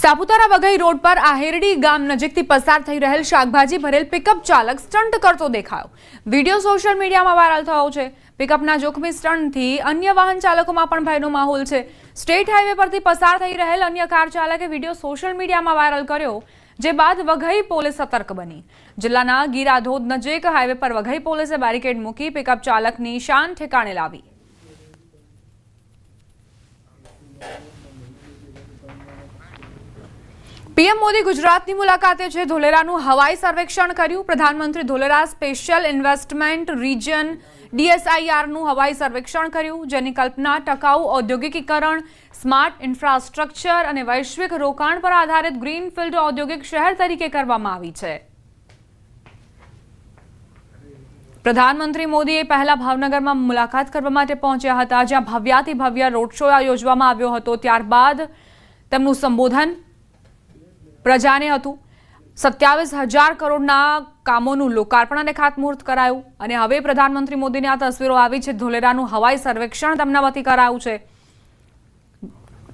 Saputara Waghai road પર આહેરડી ગામ નજીકથી પસાર થઈ રહેલ શાકભાજી ભરેલ પિકઅપ ચાલક સ્ટન્ટ કરતો દેખાયો. વીડિયો સોશિયલ મીડિયામાં વાયરલ થયો છે. પિકઅપના જોખમી સ્ટન્ટથી અન્ય વાહન ચાલકોમાં પણ ભયનો માહોલ છે. સ્ટેટ હાઈવે પરથી પસાર થઈ રહેલ અન્ય કાર ચાલકે વીડિયો સોશિયલ મીડિયામાં વાયરલ કર્યો, જે બાદ વઘઈ પોલીસ સતર્ક બની. જિલ્લાના ગીરાધોધ નજીક હાઈવે પર વઘઈ પોલીસે બેરિકેડ મૂકી પિકઅપ ચાલકની શાન ઠેકાણે લાવી. પીએમ મોદી ગુજરાતની મુલાકાતે છે. ધોલેરાનું હવાઈ સર્વેક્ષણ કર્યું. પ્રધાનમંત્રી ધોલેરા સ્પેશિયલ ઇન્વેસ્ટમેન્ટ રીજન ડીએસઆઈઆરનું હવાઈ સર્વેક્ષણ કર્યું, જેની કલ્પના ટકાઉ ઔદ્યોગિકીકરણ, સ્માર્ટ ઇન્ફ્રાસ્ટ્રક્ચર અને વૈશ્વિક રોકાણ પર આધારિત ગ્રીનફિલ્ડ ઔદ્યોગિક શહેર તરીકે કરવામાં આવી છે. પ્રધાનમંત્રી મોદીએ પહેલા ભાવનગરમાં મુલાકાત કરવા માટે પહોંચ્યા હતા, જ્યાં ભવ્યાથી ભવ્ય રોડ શો યોજવામાં આવ્યો હતો. ત્યારબાદ તેમનું સંબોધન પ્રજાને હતું. સત્યાવીસ હજાર કરોડના કામોનું લોકાર્પણ અને ખાતમુહૂર્ત કરાયું અને હવે પ્રધાનમંત્રી મોદીની આ તસવીરો આવી છે. ધોલેરાનું હવાઈ સર્વેક્ષણ તેમના વતી કરાયું છે.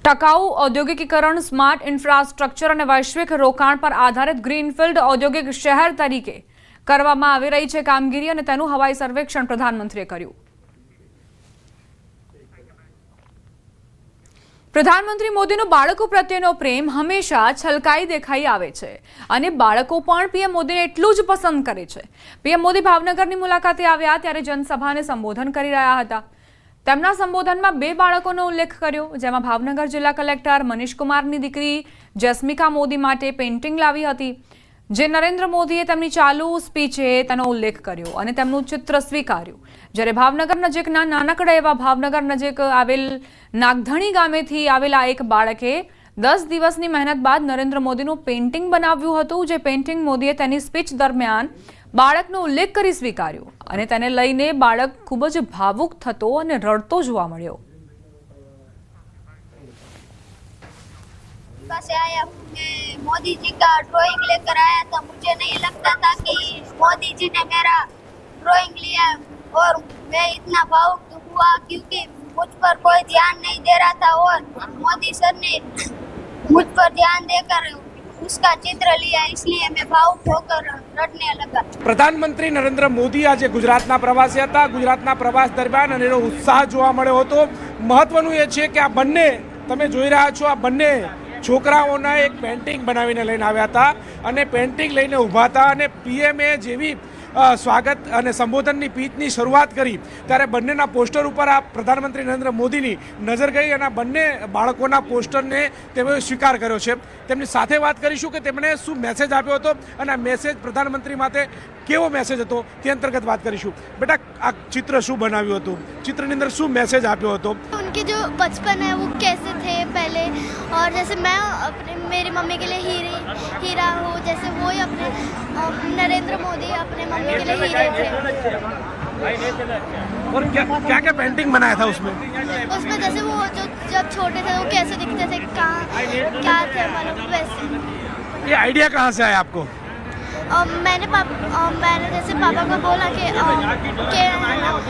ટકાઉ ઔદ્યોગિકીકરણ, સ્માર્ટ ઇન્ફ્રાસ્ટ્રક્ચર અને વૈશ્વિક રોકાણ પર આધારિત ગ્રીનફિલ્ડ ઔદ્યોગિક શહેર તરીકે કરવામાં આવી રહી છે કામગીરી અને તેનું હવાઈ સર્વેક્ષણ પ્રધાનમંત્રીએ કર્યું. પ્રધાનમંત્રી મોદીનો બાળકો પ્રત્યેનો પ્રેમ હંમેશા છલકાઈ દેખાઈ આવે છે. અને બાળકો પણ પીએમ મોદીને એટલું જ પસંદ કરે છે. પીએમ મોદી ભાવનગરની મુલાકાતે આવ્યા ત્યારે જનસભાને સંબોધન કરી રહ્યા હતા. તેમના સંબોધનમાં બે બાળકોનો ઉલ્લેખ કર્યો, જેમાં ભાવનગર જિલ્લા કલેક્ટર મનીષ કુમારની દીકરી જસ્મિકા મોદી માટે પેઇન્ટિંગ લાવી હતી. જે નરેન્દ્ર મોદીએ તેમની ચાલુ સ્પીચે તેનો ઉલ્લેખ કર્યો અને તેમનું ચિત્ર સ્વીકાર્યું. જ્યારે ભાવનગર નજીકના નાનકડા એવા ભાવનગર નજીક આવેલ નાગધણી ગામેથી આવેલા એક બાળકે દસ દિવસની મહેનત બાદ નરેન્દ્ર મોદીનું પેઇન્ટિંગ બનાવ્યું હતું, જે પેઇન્ટિંગ મોદીએ તેની સ્પીચ દરમિયાન બાળકનો ઉલ્લેખ કરી સ્વીકાર્યો અને તેને લઈને બાળક ખૂબ જ ભાવુક થતો અને રડતો જોવા મળ્યો. पास आया मैं मोदी जी का ड्राइंग लेकर आया था मुझे नहीं लगता था कि मोदी जी ने मेरा ड्राइंग लिया और मैं इतना भावुक हुआ क्योंकि मुझ पर कोई ध्यान नहीं दे रहा था और मोदी सर ने मुझ पर ध्यान देकर उसका चित्र लिया इसलिए मैं भावुक होकर रटने लगा પ્રધાનમંત્રી નરેન્દ્ર મોદી આજે ગુજરાતના પ્રવાસે હતા ગુજરાતના પ્રવાસ દરમિયાન અને એનો ઉત્સાહ જોવા મળ્યો હતો મહત્વનું એ છે કે આ બંને તમે જોઈ રહ્યા છો આ બંને છોકરાઓના એક પેન્ટિંગ બનાવીને લઈને આવ્યા હતા અને પેન્ટિંગ લઈને ઊભા હતા અને પીએમએ જેવી સ્વાગત અને સંબોધનની પીચની શરૂઆત કરી. ત્યારે બંનેના પોસ્ટર ઉપર આ પ્રધાનમંત્રી નરેન્દ્ર મોદીની નજર ગઈ અને બંને બાળકોના પોસ્ટરને તેમણે સ્વીકાર કર્યો છે. તેમની સાથે વાત કરીશું કે તેમણે શું મેસેજ આપ્યો હતો અને આ મેસેજ પ્રધાનમંત્રી માટે કેવો મેસેજ હતો તે અંતર્ગત વાત કરીશું. બેટા, આ ચિત્ર શું બનાવ્યું હતું? ચિત્રની અંદર શું મેસેજ આપ્યો હતો? જો બચપન હે, વો કેસે થે और जैसे मैं अपने मेरी मम्मी के लिए हीरे हीरा हूँ जैसे वो ही अपने नरेंद्र मोदी अपने मम्मी के लिए हीरे थे। और क्या क्या क्या पेंटिंग बनाया था उसमें? उसमें जैसे वो जो जब छोटे थे वो कैसे दिखते थे कहाँ क्या थे मतलब वैसे। ये आइडिया कहाँ से आया आपको? और मैंने पाप मैंने जैसे पापा को बोला कि कि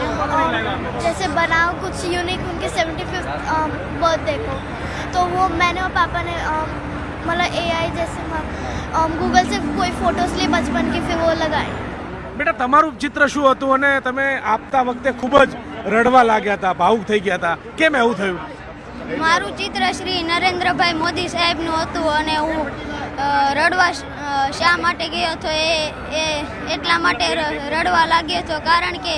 जैसे बनाओ कुछ यूनिक उनके सेवेंटी फिफ्थ बर्थडे को तो वो मैंने और पापा ने अ, मतलब ए आई जैसे गूगल से कोई फोटोज ली बचपन की फिर वो लगाई બેટા તમારું ચિત્ર શું હતું અને તમે આપતા વખતે ખૂબ જ રડવા લાગ્યા હતા ભાવુક થઈ ગયા હતા કેમ એવું થયું મારું ચિત્ર શ્રી નરેન્દ્રભાઈ મોદી સાહેબનું હતું અને હું અ, રડવા શ- અ, શા માટે ગયો હતો એ એ એટલા માટે ર- રડવા લાગ્યો હતો કારણ કે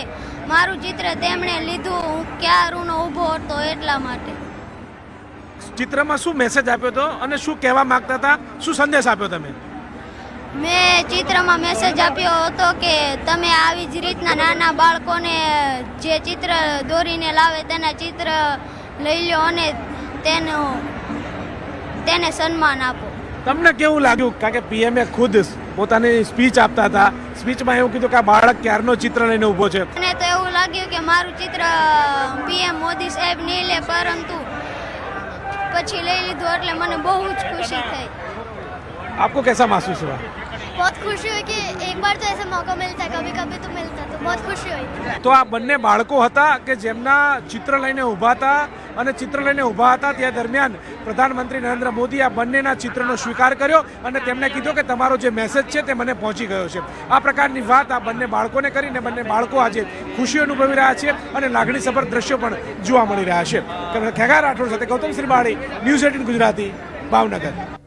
મારું ચિત્ર તેમણે લીધું હું ક્યારનો ઊભો હતો એટલા માટે. ચિત્રમાં શું મેસેજ આપ્યો હતો અને શું કહેવા માંગતા હતા? શું સંદેશ આપ્યો તમે? મેં ચિત્રમાં મેસેજ આપ્યો હતો કે તમે આવી જ રીતના નાના બાળકોને જે ચિત્ર દોરીને લાવે તેના ચિત્ર લઈ લો અને તેનો તેને સન્માન આપો. તમને કેવું લાગ્યું? કારણ કે પીએમએ ખુદ પોતાની સ્પીચ આપતા હતા. સ્પીચમાં એવું કીધું કે આ બાળક ક્યારનો ચિત્ર લઈને ઊભો છે? મને તો લાગ્યું કે મારું ચિત્ર પીએમ મોદી સાહેબ નહીં લે, પરંતુ પછી લઈ લીધું એટલે મને બહુ જ ખુશી થઈ. આપકો કેસા મહેસૂસ હુઆ? बहुत खुशी हुई कि एक बार तो ऐसा मौका मिलता है कभी कभी तो मिलता है तो बहुत खुशी हुई थी તો આ બંને બાળકો હતા કે જેમના ચિત્ર લઈને ઊભા હતા અને ચિત્ર લઈને ઊભા હતા તે દરમિયાન પ્રધાનમંત્રી નરેન્દ્ર મોદી આ બંનેના ચિત્રનો સ્વીકાર કર્યો અને તેમણે કીધું કે તમારો જે મેસેજ છે તે મને પહોંચી ગયો છે આ પ્રકારની વાત આ બંને બાળકોને કરીને બંને બાળકો આજે ખુશી અનુભવી રહ્યા છે અને લાગણીસભર દ્રશ્યો પણ જોવા મળી રહ્યા છે ખેગા રાઠોડ સાથે ગૌતમ શ્રીમાળી ન્યૂઝ એટીન ગુજરાતી ભાવનગર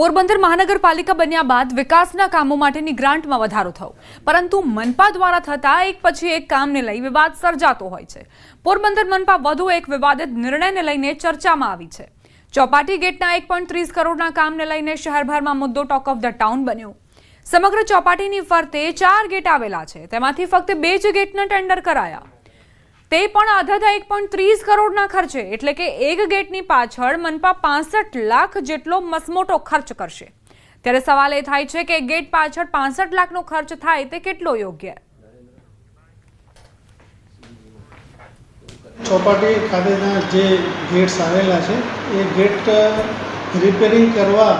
પોરબંદર મહાનગરપાલિકા બન્યા બાદ વિકાસના કામો માટેની ગ્રાન્ટમાં વધારો થયો. પરંતુ મનપા દ્વારા થતા એક પછી એક કામને લઈ વિવાદ સર્જાતો હોય છે. પોરબંદર મનપા વધુ એક વિવાદિત નિર્ણયને લઈને ચર્ચામાં આવી છે. ચોપાટી ગેટના એક ત્રીસ કરોડના કામને લઈને શહેરભરમાં મુદ્દો ટોક ઓફ ધ ટાઉન બન્યો. સમગ્ર ચોપાટીની ફરતે ચાર ગેટ આવેલા છે. તેમાંથી ફક્ત બે જ ગેટના ટેન્ડર કરાયા. તે પણ આધાધા એક પોઈન્ટ ત્રીસ કરોડના ખર્ચે, એટલે કે એક ગેટની પાછળ મનપા પાસઠ લાખ જેટલો મસમોટો ખર્ચ કરશે. ત્યારે સવાલ એ થાય છે કે ગેટ પાછળ પાસઠ લાખનો ખર્ચ થાય તે કેટલો યોગ્ય? ચોપાટી ખાતેના જે ગેટ્સ આવેલા છે, એ ગેટ રિપેરિંગ કરવા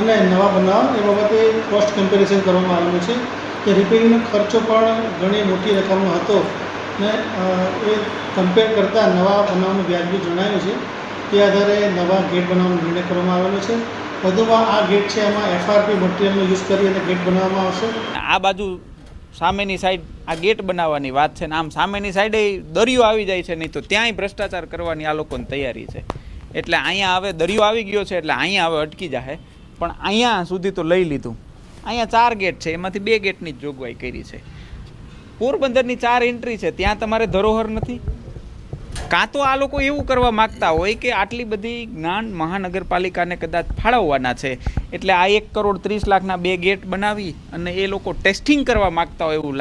અને નવા બનાવવા એ બાબતે કોસ્ટ કમ્પેરિઝન કરવામાં આવેલું છે. કે રિપેરિંગનો ખર્ચો પણ ઘણી મોટી રકમનો હતો. ને એ કમ્પેર કરતાં નવા બનાવવાનું વ્યાજબી જણાવ્યું છે. તે આધારે નવા ગેટ બનાવવાનો નિર્ણય કરવામાં આવેલો છે. વધુમાં આ ગેટ છે, એમાં એફઆરપી મટીરિયલનો યુઝ કરી અને ગેટ બનાવવામાં આવશે. આ બાજુ સામેની સાઈડ આ ગેટ બનાવવાની વાત છે ને, આમ સામેની સાઈડે દરિયો આવી જાય છે, નહીં તો ત્યાંય ભ્રષ્ટાચાર કરવાની આ લોકોની તૈયારી છે. એટલે અહીંયા હવે દરિયો આવી ગયો છે, એટલે અહીંયા હવે અટકી જાહે. પણ અહીંયા સુધી તો લઈ લીધું. અહીંયા ચાર ગેટ છે, એમાંથી બે ગેટની જ જોગવાઈ કરી છે. પોરબંદરની ચાર એન્ટ્રી છે, ત્યાં તમારે ધરોહર નથી. કાં તો આ લોકો એવું કરવા માગતા હોય કે આટલી બધી જ્ઞાન મહાનગરપાલિકાને કદાચ ફાળવવાના છે. એટલે આ એક કરોડ ત્રીસ લાખના બે ગેટ બનાવી અને એ લોકો ટેસ્ટિંગ કરવા માગતા હોય એવું લાગે.